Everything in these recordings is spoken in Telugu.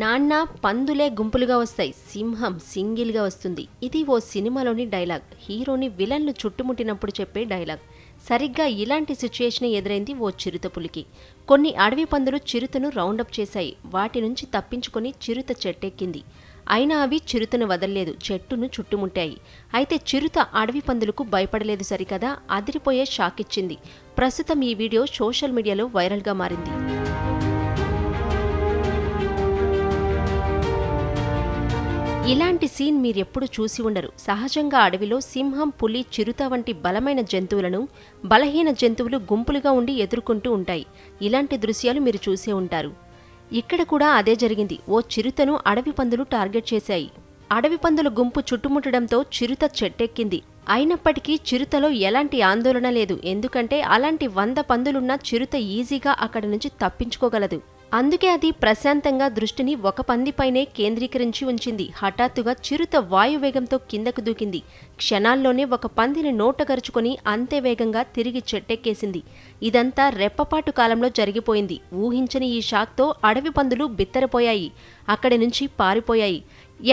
నాన్న పందులే గుంపులుగా వస్తాయి. సింహం సింగిల్గా వస్తుంది. ఇది ఓ సినిమాలోని డైలాగ్. హీరోని విలన్లు చుట్టుముట్టినప్పుడు చెప్పే డైలాగ్. సరిగ్గా ఇలాంటి సిచ్యుయేషన్ ఎదురైంది ఓ చిరుతపులికి కొన్ని అడవి పందులు చిరుతను రౌండప్ చేశాయి. వాటి నుంచి తప్పించుకొని చిరుత చెట్టెక్కింది. అయినా అవి చిరుతను వదల్లేదు. చెట్టును చుట్టుముట్టాయి. అయితే చిరుత అడవి పందులకు భయపడలేదు సరికదా? అదిరిపోయే షాక్ ఇచ్చింది ప్రస్తుతం ఈ వీడియో సోషల్ మీడియాలో వైరల్గా మారింది. ఇలాంటి సీన్ మీరెప్పుడు చూసి ఉండరు. సహజంగా అడవిలో సింహం పులి చిరుత వంటి బలమైన జంతువులను బలహీన జంతువులు గుంపులుగా ఉండి ఎదుర్కొంటూ ఉంటాయి. ఇలాంటి దృశ్యాలు మీరు చూసే ఉంటారు. ఇక్కడ కూడా అదే జరిగింది. ఓ చిరుతను అడవి పందులు టార్గెట్ చేశాయి. అడవి పందుల గుంపు చుట్టుముట్టడంతో చిరుత చెట్టెక్కింది. అయినప్పటికీ చిరుతలో ఎలాంటి ఆందోళన లేదు. ఎందుకంటే అలాంటి వంద పందులున్న చిరుత ఈజీగా అక్కడి నుంచి తప్పించుకోగలదు. అందుకే అది ప్రశాంతంగా దృష్టిని ఒక పందిపైనే కేంద్రీకరించి ఉంచింది. హఠాత్తుగా చిరుత వాయువేగంతో కిందకు దూకింది. క్షణాల్లోనే ఒక పందిని నోటగరుచుకొని అంతే వేగంగా తిరిగి చెట్టెక్కేసింది. ఇదంతా రెప్పపాటు కాలంలో జరిగిపోయింది. ఊహించని ఈ షాక్తో అడవి పందులు బిత్తరపోయాయి. అక్కడి నుంచి పారిపోయాయి.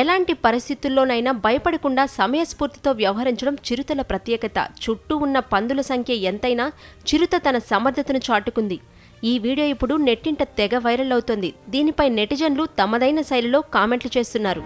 ఎలాంటి పరిస్థితుల్లోనైనా భయపడకుండా సమయస్ఫూర్తితో వ్యవహరించడం చిరుతల ప్రత్యేకత. చుట్టూ ఉన్న పందుల సంఖ్య ఎంతైనా చిరుత తన సమర్థతను చాటుకుంది. ఈ వీడియో ఇప్పుడు నెట్టింట తెగ వైరల్ అవుతోంది. దీనిపై నెటిజన్లు తమదైన శైలిలో కామెంట్లు చేస్తున్నారు.